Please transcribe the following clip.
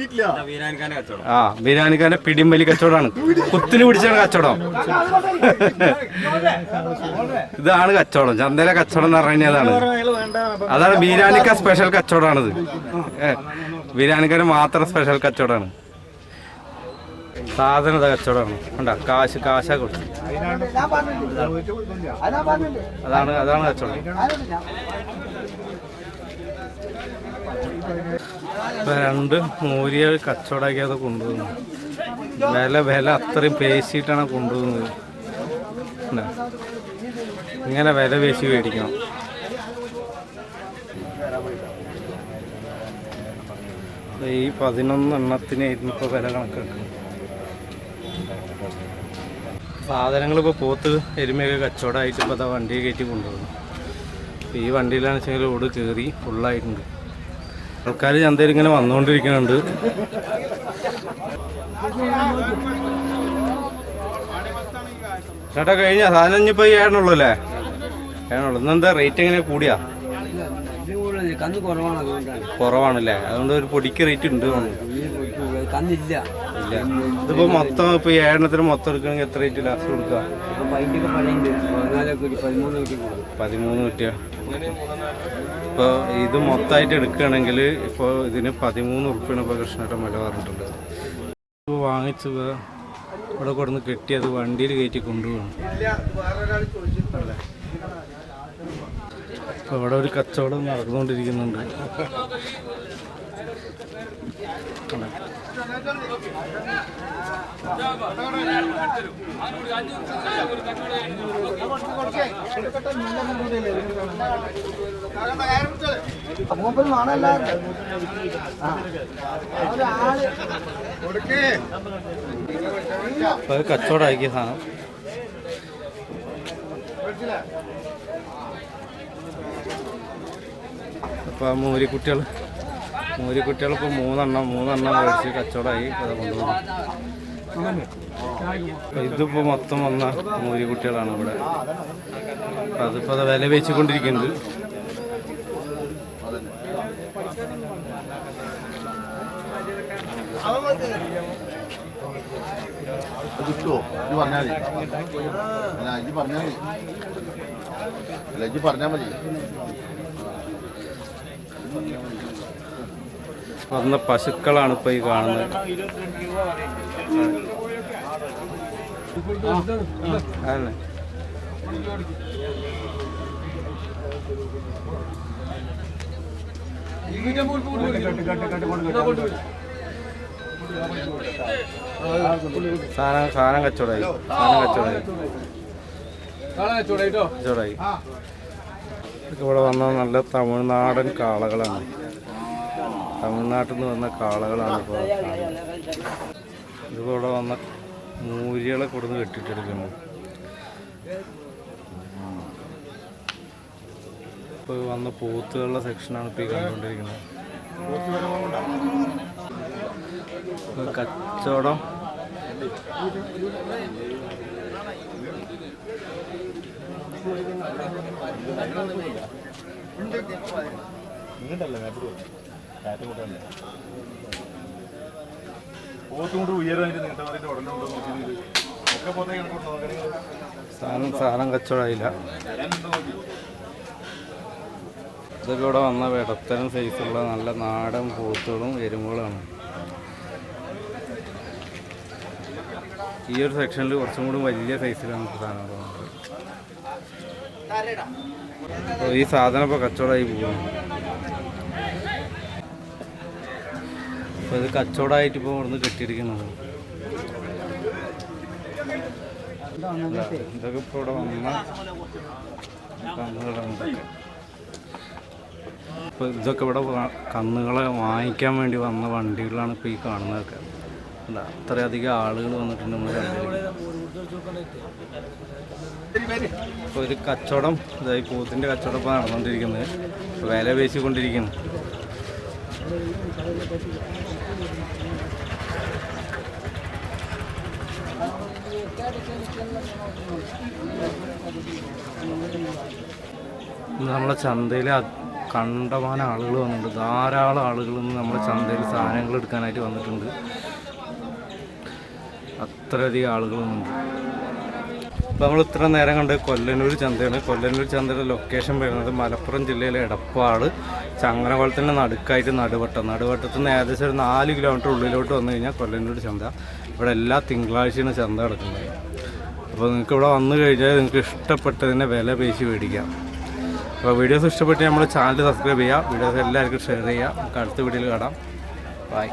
കിട്ടിയിട്ടില്ല. ആ ബിരിയാണിക്കാരന്റെ പിടിമ്പലി കച്ചവടമാണ്. കുത്തിന് പിടിച്ചാണ് കച്ചവടം. ഇതാണ് കച്ചവടം. ചന്തയിലെ കച്ചവടം എന്ന് പറഞ്ഞു അതാണ്. അതാണ് ബിരിയാണിക്ക സ്പെഷ്യൽ കച്ചവടമാണിത്. ബിരിയാണിക്കാരൻ മാത്രം സ്പെഷ്യൽ കച്ചവടമാണ്. സാധന കച്ചവടമാണ്. കണ്ട? കാശ് കാശാ കൊടുത്തു അതാണ് അതാണ് കച്ചവടം. രണ്ട് മൂരിയ കച്ചവടമാക്കി അത് കൊണ്ടുപോകുന്നു വില വില അത്രയും പേശിയിട്ടാണ് കൊണ്ടുപോകുന്നത് കണ്ടോ? ഇങ്ങനെ വില പേശി മേടിക്കണം. ഈ പതിനൊന്ന് എണ്ണത്തിനായിരുന്നു ഇപ്പോൾ വില കണക്കാക്കുന്നത് സാധനങ്ങൾ ഇപ്പോൾ പോത്ത് എരുമയൊക്കെ കച്ചവടമായിട്ട് ഇപ്പോൾ അതാ വണ്ടിയെ കയറ്റി കൊണ്ടുപോകുന്നു ഈ വണ്ടിയിലാണ് വെച്ചാൽ ഓട് കയറി ഫുള്ളായിട്ടുണ്ട് ആൾക്കാർ ചന്തയിൽ ഇങ്ങനെ വന്നുകൊണ്ടിരിക്കുന്നുണ്ട്. ചേട്ടാ കഴിഞ്ഞ? സാധനം ഇനിയിപ്പോ ഈ ഏഴനുള്ളൂ അല്ലേ? ഏഴനുള്ളൂ ഇന്നെന്താ റേറ്റ് എങ്ങനെ കൂടിയാ? കുറവാണല്ലേ? അതുകൊണ്ട് ഒരു പൊടിക്ക് റേറ്റ് ഉണ്ട്. ഇല്ല. ഇതിപ്പോ മൊത്തം ഇപ്പൊ ഏഴെണ്ണത്തിന് മൊത്തം എടുക്കണമെങ്കിൽ എത്ര റേറ്റ് ലാസ്റ്റ് കൊടുക്കുക? പതിമൂന്ന് കിട്ടിയ. ഇപ്പോൾ ഇത് മൊത്തമായിട്ട് എടുക്കുകയാണെങ്കിൽ ഇപ്പോൾ ഇതിന് പതിമൂന്ന് ഉറുപ്പിയാണ് ഇപ്പോൾ കൃഷ്ണയുടെ വില പറഞ്ഞിട്ടുണ്ട്. വാങ്ങിച്ച് ഇവിടെ കൊടുന്ന് കെട്ടിയത് വണ്ടിയിൽ കയറ്റി കൊണ്ടുപോകണം ഇപ്പോൾ ഇവിടെ ഒരു കച്ചവടം നടന്നുകൊണ്ടിരിക്കുന്നുണ്ട്. അപ്പൊ അത് കച്ചവടമാക്കിയ സാധനം അപ്പോൾ ആ മൂരിക്കുട്ടികൾ മൂരിക്കുട്ടികൾ ഇപ്പോൾ മൂന്നെണ്ണം മൂന്നെണ്ണം മേടിച്ച് കച്ചവടമായി കൊണ്ടുപോകും ഇതിപ്പോൾ മൊത്തം വന്ന മൂരി കുട്ടികളാണ് ഇവിടെ അതിപ്പോ അത് വില വെച്ചുകൊണ്ടിരിക്കുന്നത് കിട്ടുമോ ഇത് മതി. അല്ല പറഞ്ഞാൽ മതി. വന്ന പശുക്കളാണ് ഇപ്പോൾ ഈ കാണുന്നത്. അതന്നെ സാധനം സാധനം കച്ചവടമായി. സാധനം കച്ചവടമായി. കച്ചവടമായി. ഇവിടെ വന്ന നല്ല തമിഴ്നാടൻ കാളകളാണ്. തമിഴ്നാട്ടിൽ നിന്ന് വന്ന കാളകളാണ് ഇപ്പോൾ ഇതിപ്പോൾ ഇവിടെ വന്ന മൂരികളെ കൊടുന്ന് കെട്ടിട്ടെടുക്കുന്നു ഇപ്പോൾ വന്ന പോത്തുകളുടെ സെക്ഷനാണ് ഇപ്പോൾ ഈ കണ്ടുകൊണ്ടിരിക്കുന്നത്. കച്ചവടം. പോത്തുകൊണ്ട് ഉടനെ ഉണ്ടോ ഒക്കെ പോത്തെ കണക്കുണ്ടോ? സാധനം സാധനം കച്ചവടമായില്ല ഇതൊക്കെ ഇവിടെ വന്ന വെടത്തരം സൈസുള്ള നല്ല നാടൻ പോത്തുകളും എരുമ്പുകളാണ് ഈ ഒരു സെക്ഷനിൽ കുറച്ചും കൂടി വലിയ സൈസിലാണ് സാധനം സാധനങ്ങൾ വന്നത്. ഈ സാധനം ഇപ്പോൾ കച്ചവടമായി പോകുന്നു. അപ്പോൾ ഇത് കച്ചവടമായിട്ട് ഇപ്പോൾ ഇവിടുന്ന് കെട്ടിയിരിക്കുന്നത്. ഇതാ, ഇതൊക്കെ ഇപ്പോൾ ഇവിടെ വന്ന കന്നുകളാണ് ഇതൊക്കെ. ഇവിടെ കന്നുകളെ വാങ്ങിക്കാൻ വേണ്ടി വന്ന വണ്ടികളാണ് ഇപ്പൊ ഈ കാണുന്നതൊക്കെ. അത്രയധികം ആളുകൾ വന്നിട്ടുണ്ട് നമ്മൾ ഒരു കച്ചവടം ഇതായി പൂത്തിന്റെ കച്ചവടം ഇപ്പോൾ നടന്നുകൊണ്ടിരിക്കുന്നത് വില പേശിക്കൊണ്ടിരിക്കുന്നു. ഇത് നമ്മളെ ചന്തയിൽ കണ്ടമാന ആളുകൾ വന്നിട്ടുണ്ട്. ധാരാളം ആളുകൾ നമ്മുടെ ചന്തയിൽ സാധനങ്ങൾ എടുക്കാനായിട്ട് വന്നിട്ടുണ്ട്. അത്രയധികം ആളുകൾ വന്നിട്ടുണ്ട്. അപ്പോൾ നമ്മൾ ഇത്ര നേരം കണ്ട് കൊല്ലനൂർ ചന്തയാണ്. കൊല്ലനൂർ ചന്തയുടെ ലൊക്കേഷൻ വരുന്നത് മലപ്പുറം ജില്ലയിലെ എടപ്പാട് ചങ്ങനകുളത്തിന്റെ നടുക്കായിട്ട് നടുവട്ടം. നടുവട്ടത്തിൽ നിന്ന് ഏകദേശം ഒരു നാല് കിലോമീറ്റർ ഉള്ളിലോട്ട് വന്നു കഴിഞ്ഞാൽ കൊല്ലനൂർ ചന്ത. ഇവിടെ എല്ലാ തിങ്കളാഴ്ചയാണ് ചന്ത നടക്കുന്നത്. അപ്പോൾ നിങ്ങൾക്ക് ഇവിടെ വന്നു കഴിഞ്ഞാൽ നിങ്ങൾക്ക് ഇഷ്ടപ്പെട്ടതിന്റെ വില പേശി മേടിക്കാം. അപ്പോൾ വീഡിയോസ് ഇഷ്ടപ്പെട്ട് നമ്മൾ ചാനൽ സബ്സ്ക്രൈബ് ചെയ്യുക വീഡിയോസ് എല്ലാവർക്കും ഷെയർ ചെയ്യുക നമുക്ക് അടുത്ത വീഡിയോയിൽ കാണാം. ബൈ.